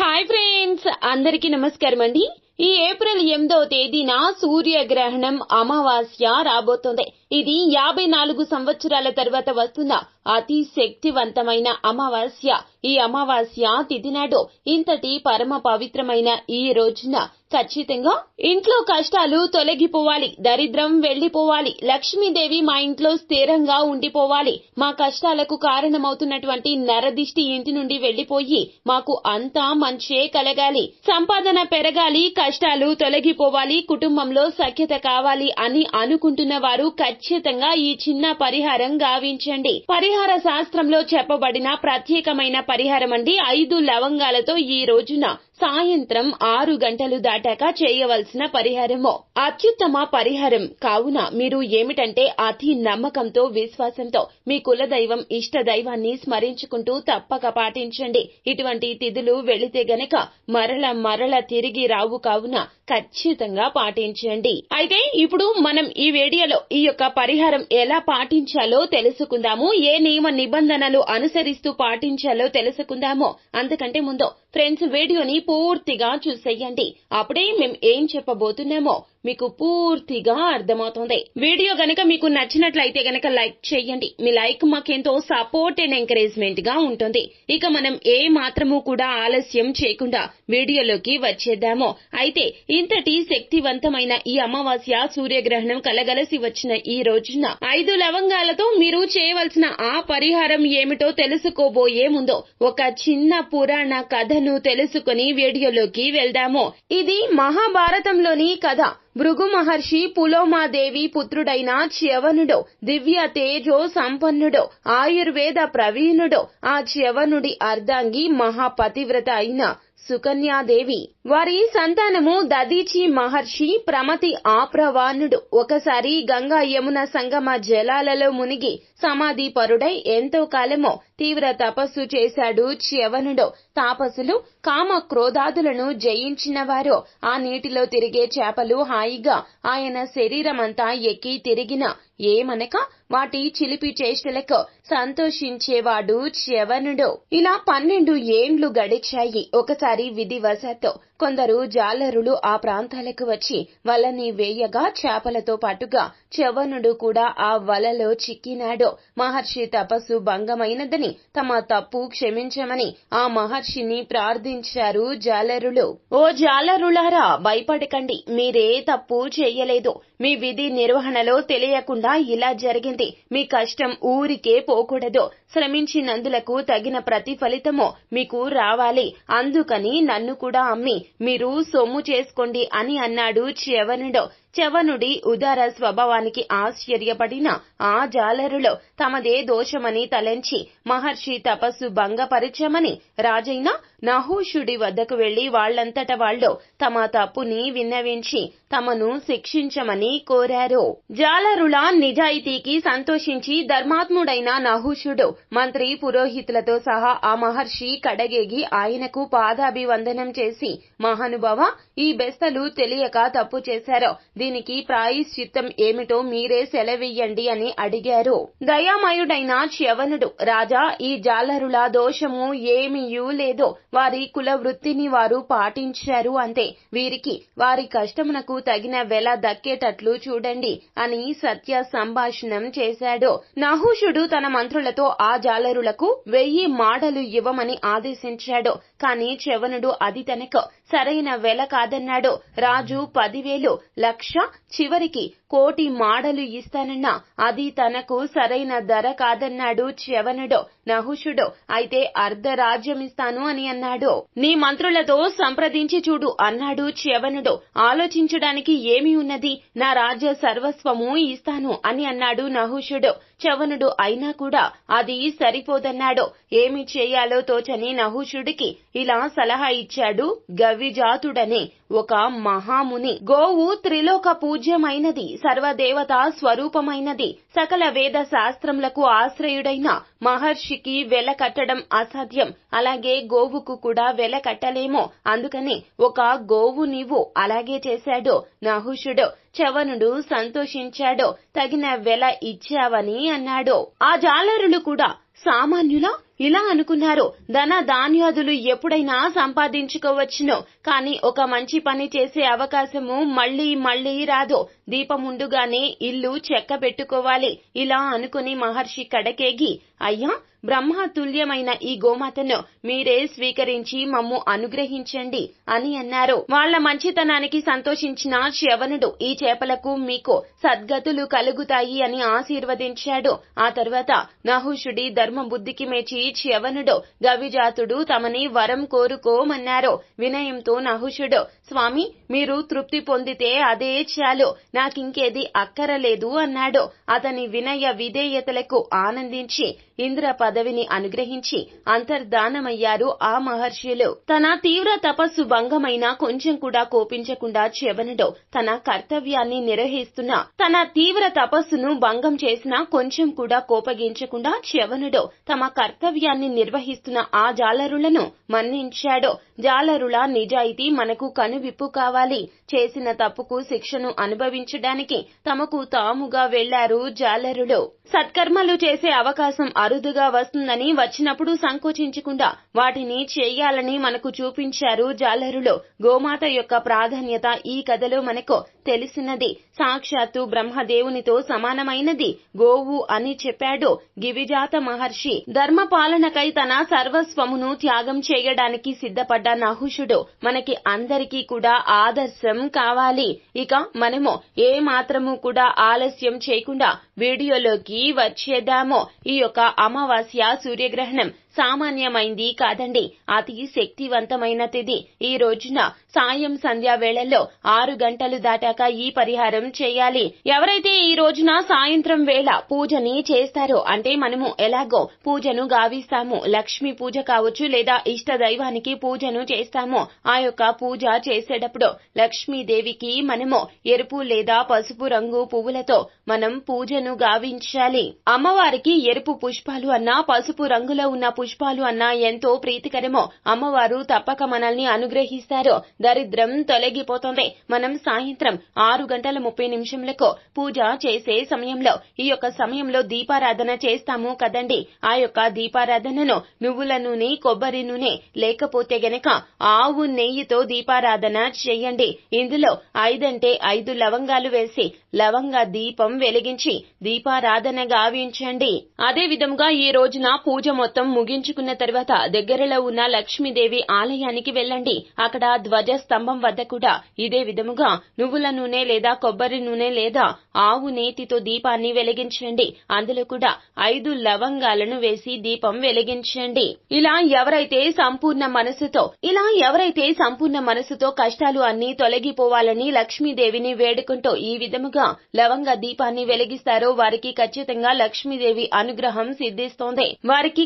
Hi friends అందరికీ నమస్కారం అండి. ఈ ఏప్రిల్ ఎనిమిదవ తేదీన సూర్యగ్రహణం అమావాస్య రాబోతోంది. ఇది యాభై నాలుగు సంవత్సరాల తర్వాత వస్తున్న అతి శక్తివంతమైన అమావాస్య. ఈ అమావాస్య తిథి నాడు ఇంతటి పరమ పవిత్రమైన ఈ రోజున ఖచ్చితంగా ఇంట్లో కష్టాలు తొలగిపోవాలి దరిద్రం వెళ్ళిపోవాలి లక్ష్మీదేవి మా ఇంట్లో స్థిరంగా ఉండిపోవాలి. మా కష్టాలకు కారణమవుతున్నటువంటి నరదిష్టి ఇంటి నుండి వెళ్ళిపోయి మాకు అంతా మంచే కలగాలి. సంపాదన పెరగాలి కష్టాలు తొలగిపోవాలి కుటుంబంలో సఖ్యత కావాలి అని అనుకుంటున్న వారు ఖచ్చితంగా ఈ చిన్న పరిహారం గావించండి. పరిహార శాస్త్రంలో చెప్పబడిన ప్రత్యేకమైన పరిహారం అండి ఐదు లవంగాలతో ఈ రోజున సాయంత్రం ఆరు గంటలు దాటాక చేయవలసిన పరిహారము. అత్యుత్తమ పరిహారం కావున మీరు ఏమిటంటే అతి నమ్మకంతో విశ్వాసంతో మీ కులదైవం ఇష్ట దైవాన్ని స్మరించుకుంటూ తప్పక పాటించండి. ఇటువంటి తిథులు వెళితే గనక మరల మరల తిరిగి రావు కావున ఖచ్చితంగా పాటించండి. అయితే ఇప్పుడు మనం ఈ వీడియోలో ఈ యొక్క పరిహారం ఎలా పాటించాలో తెలుసుకుందాము ఏ నియమ నిబంధనలు అనుసరిస్తూ పాటించాలో తెలుసుకుందాము. అంతకంటే ముందు ఫ్రెండ్స్ వీడియోని పూర్తిగా చూసేయండి. అప్పుడే మేము ఏం చెప్పబోతున్నామో మీకు పూర్తిగా అర్థమవుతుంది. వీడియో గనక మీకు నచ్చినట్లయితే గనక లైక్ చేయండి. మీ లైక్ మాకెంతో సపోర్ట్ అండ్ ఎంకరేజ్మెంట్గా ఉంటుంది. ఇక మనం ఏ మాత్రము కూడా ఆలస్యం చేయకుండా వీడియోలోకి వచ్చేద్దాము. అయితే ఇంతటి శక్తివంతమైన ఈ అమావాస్య సూర్యగ్రహణం కలగలసి వచ్చిన ఈ రోజున ఐదు లవంగాలతో మీరు చేయవలసిన ఆ పరిహారం ఏమిటో తెలుసుకోబోయే ముందు ఒక చిన్న పురాణ కథ కథను తెలుసుకుని వీడియోలోకి వెళ్దాము. ఇది మహాభారతంలోని కథ. భృగు మహర్షి పులోమాదేవి పుత్రుడైన చ్యవనుడు దివ్య తేజో సంపన్నుడు ఆయుర్వేద ప్రవీణుడు. ఆ చ్యవనుడి అర్ధాంగి మహాపతివ్రత అయిన సుకన్యాదేవి. వారి సంతానము దదీచి మహర్షి ప్రమతి ఆప్రవాణుడు. ఒకసారి గంగా యమున సంగమ జలాలలో మునిగి సమాధి పరుడై ఎంతో కాలమో తీవ్ర తపస్సు చేశాడు చ్యవనుడు. తాపసులు కామ క్రోధాదులను జయించిన వారు. ఆ నీటిలో తిరిగే చేపలు హాయిగా ఆయన శరీరమంతా ఎక్కి తిరిగిన ఏమనక వాటి చిలిపి చేష్టలకు సంతోషించేవాడు చ్యవనుడు. ఇలా పన్నెండు ఏండ్లు గడిచాయి. ఒకసారి విధివశాత్తు కొందరు జాలరులు ఆ ప్రాంతాలకు వచ్చి వలని వేయగా చేపలతో పాటుగా చవనుడు కూడా ఆ వలలో చిక్కినాడో. మహర్షి తపస్సు భంగమైనదని తమ తప్పు క్షమించమని ఆ మహర్షిని ప్రార్థించారు జాలరులు. ఓ జాలరులారా భయపడకండి. మీరే తప్పు చేయలేదు. మీ విధి నిర్వహణలో తెలియకుండా ఇలా జరిగింది. మీ కష్టం ఊరికే పోకూడదు. శ్రమించినందులకు తగిన ప్రతిఫలితమో మీకు రావాలి. అందుకని నన్ను కూడా అమ్మి మీరు సొమ్ము చేసుకోండి అని అన్నాడు చ్యవనుడు. చవనుడి ఉదార స్వభావానికి ఆశ్చర్యపడిన ఆ జాలరులో తమదే దోషమని తలంచి మహర్షి తపస్సు భంగపరిచమని రాజైన నహూషుడి వద్దకు వెళ్ళి వాళ్ళంతట వాళ్ళు తమ తప్పుని విన్నవించి తమను శిక్షించమని కోరారు. జాలరుల నిజాయితీకి సంతోషించి ధర్మాత్ముడైన నహుషుడు మంత్రి పురోహితులతో సహా ఆ మహర్షి కడగేగి ఆయనకు పాదాభివందనం చేసి మహానుభావ ఈ బెస్తలు తెలియక తప్పు చేశారో దీనికి ప్రాయశ్చిత్తం ఏమిటో మీరే సెలవియ్యండి అని అడిగారు. దయామయుడైన చ్యవనుడు రాజా ఈ జాలరుల దోషము ఏమీయూ లేదు వారి కుల వృత్తిని వారు పాటించారు అంతే. వీరికి వారి కష్టమునకు తగిన వెల దక్కేటట్లు చూడండి అని సత్య సంభాషణం చేశాడు. నహుషుడు తన మంత్రులతో ఆ జాలరులకు వెయ్యి మాడలు ఇవ్వమని ఆదేశించాడు. కాని చెవనుడు అది తనకు సరైన వెల కాదన్నాడు. రాజు పదివేలు లక్ష చివరికి కోటి మాడలు ఇస్తానన్నా అది తనకు సరైన ధర కాదన్నాడు చ్యవనుడు. నహుషుడు అయితే అర్ధ రాజ్యమిస్తాను అని అన్నాడు. నీ మంత్రులతో సంప్రదించి చూడు అన్నాడు చ్యవనుడు. ఆలోచించడానికి ఏమి ఉన్నది నా రాజ్య సర్వస్వము ఇస్తాను అని అన్నాడు నహుషుడు. చవనుడు అయినా కూడా అది సరిపోదన్నాడు ఏమి చేయాలో తోచని నహుషుడికి ఇలా సలహా ఇచ్చాడు గవిజాతుడనే ఒక మహాముని. గోవు త్రిలోక పూజ్యమైనది సర్వదేవత స్వరూపమైనది సకల వేద శాస్త్రములకు ఆశ్రయుడైన మహర్షికి వెల కట్టడం అసాధ్యం. అలాగే గోవుకు కూడా వెల కట్టలేమో అందుకని ఒక గోవు నీవు అలాగే చేశాడు నహుషుడు. చవనుడు సంతోషించాడు తగిన వెల ఇచ్చావని అన్నాడు. ఆ జాలరులు కూడా సామాన్యుల? ఇలా అనుకున్నారు. ధన ధాన్యాదులు ఎప్పుడైనా సంపాదించుకోవచ్చును. కానీ ఒక మంచి పని చేసే అవకాశము మళ్ళీ మళ్ళీ రాదు. దీపముండుగానే ఇల్లు చెక్క పెట్టుకోవాలి. ఇలా అనుకుని మహర్షి కడకేగి అయ్యా బ్రహ్మతుల్యమైన ఈ గోమాతను మీరే స్వీకరించి మమ్ము అనుగ్రహించండి అని అన్నారు. వాళ్ళ మంచితనానికి సంతోషించిన శ్రవణుడు ఈ చేపలకు మీకు సద్గతులు కలుగుతాయి అని ఆశీర్వదించాడు. ఆ తర్వాత నహుషుడి ధర్మ బుద్ధికి మెచ్చి శ్రవణుడు గవిజాతుడు తమని వరం కోరుకోమన్నారు. వినయంతో నహుషుడు స్వామి మీరు తృప్తి పొందితే అదే చాలు నాకింకేది అక్కరలేదు అన్నాడు. అతని వినయ విధేయతలకు ఆనందించి ఇంద్ర పదవిని అనుగ్రహించి అంతర్ధానమయ్యారు ఆ మహర్షులు. తన తీవ్ర తపస్సు భంగమైన కొంచెం కూడా కోపించకుండా చెవనుడు తన కర్తవ్యాన్ని నిర్వహిస్తున్న తన తీవ్ర తపస్సును భంగం చేసిన కొంచెం కూడా కోపగించకుండా చెవనుడు తమ కర్తవ్యాన్ని నిర్వహిస్తున్న ఆ జాలరులను మన్నించాడు. జాలరుల నిజాయితీ మనకు కనువిప్పు కావాలి. చేసిన తప్పుకు శిక్షను అనుభవించడానికి తమకు తాముగా వెళ్ళారు జాలరులు. సత్కర్మలు చేసే అవకాశం అరుదుగా వస్తుందని వచ్చినప్పుడు సంకోచించకుండా వాటిని చేయాలని మనకు చూపించారు జాలరులు. గోమాత యొక్క ప్రాధాన్యత ఈ కథలో మనకు తెలిసినది. సాక్షాత్తు బ్రహ్మదేవునితో సమానమైనది. గోవు అని చెప్పాడు గివిజాత మహర్షి. ధర్మ పాలనకై తన సర్వస్వమును త్యాగం చేయడానికి సిద్ధపడ్డ నహుషుడు. మనకి అందరికీ కూడా ఆదర్శం కావాలి. ఇక మనము ఏ మాత్రము కూడా ఆలస్యం చేయకుండా వీడియోలోకి వచ్చేద్దాము. ఈ యొక్క అమావాస్య సూర్యగ్రహణం సామాన్యమైంది కాదండి. అతి శక్తివంతమైన తిది ఈ రోజున సాయం సంధ్యా వేళల్లో ఆరు గంటలు దాటాక ఈ పరిహారం చేయాలి. ఎవరైతే ఈ రోజున సాయంత్రం వేళ పూజని చేస్తారో అంటే మనము ఎలాగో పూజను గావిస్తాము లక్ష్మీ పూజ కావచ్చు లేదా ఇష్ట దైవానికి పూజను చేస్తాము. ఆ యొక్క పూజ చేసేటప్పుడు లక్ష్మీదేవికి మనము ఎరుపు లేదా పసుపు రంగు పువ్వులతో మనం పూజను గావించాలి. అమ్మవారికి ఎరుపు పుష్పాలు అన్న పసుపు రంగులో ఉన్న పుష్పాలు అన్నా ఎంతో ప్రీతికరమో. అమ్మవారు తప్పక మనల్ని అనుగ్రహిస్తారు. దరిద్రం తొలగిపోతుంది. మనం సాయంత్రం ఆరు గంటల ముప్పై నిమిషంలకు పూజ చేసే సమయంలో ఈ యొక్క సమయంలో దీపారాధన చేస్తాము కదండి. ఆ యొక్క దీపారాధనను నువ్వుల నూనె కొబ్బరి నూనె లేకపోతే గనక ఆవు నెయ్యితో దీపారాధన చేయండి. ఇందులో ఐదంటే ఐదు లవంగాలు వేసి లవంగ దీపం వెలిగించి దీపారాధన గావించండి. అదే విధంగా ఈ రోజున పూజ మొత్తం ముగించుకున్న తర్వాత దగ్గరలో ఉన్న లక్ష్మీదేవి ఆలయానికి వెళ్ళండి. అక్కడ ధ్వజ స్తంభం వద్ద కూడా ఇదే విధముగా నువ్వుల నూనె లేదా కొబ్బరి నూనె లేదా ఆవు నేతితో దీపాన్ని వెలిగించండి. అందులో కూడా ఐదు లవంగాలను వేసి దీపం వెలిగించండి. ఇలా ఎవరైతే సంపూర్ణ మనసుతో ఇలా ఎవరైతే సంపూర్ణ మనసుతో కష్టాలు అన్ని తొలగిపోవాలని లక్ష్మీదేవిని వేడుకుంటూ ఈ విధముగా లవంగ దీపాన్ని వెలిగిస్తారో వారికి ఖచ్చితంగా లక్ష్మీదేవి అనుగ్రహం సిద్ధిస్తోంది. వారికి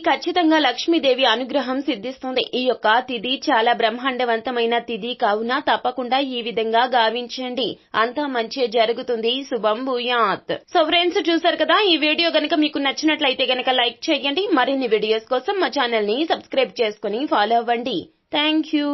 ఖచ్చితంగా లక్ష్మీదేవి అనుగ్రహం సిద్ధిస్తుంది. ఈ యొక్క తిథి చాలా బ్రహ్మాండవంతమైన తిథి కావున తప్పకుండా ఈ విధంగా గావించండి. అంతా మంచి జరుగుతుంది. శుభం భూయాత్. సో ఫ్రెండ్స్ చూసారు కదా ఈ వీడియో గనక మీకు నచ్చినట్లయితే గనక లైక్ చేయండి. మరిన్ని వీడియోస్ కోసం మా ఛానల్ని సబ్స్క్రైబ్ చేసుకుని ఫాలో అవ్వండి. Thank you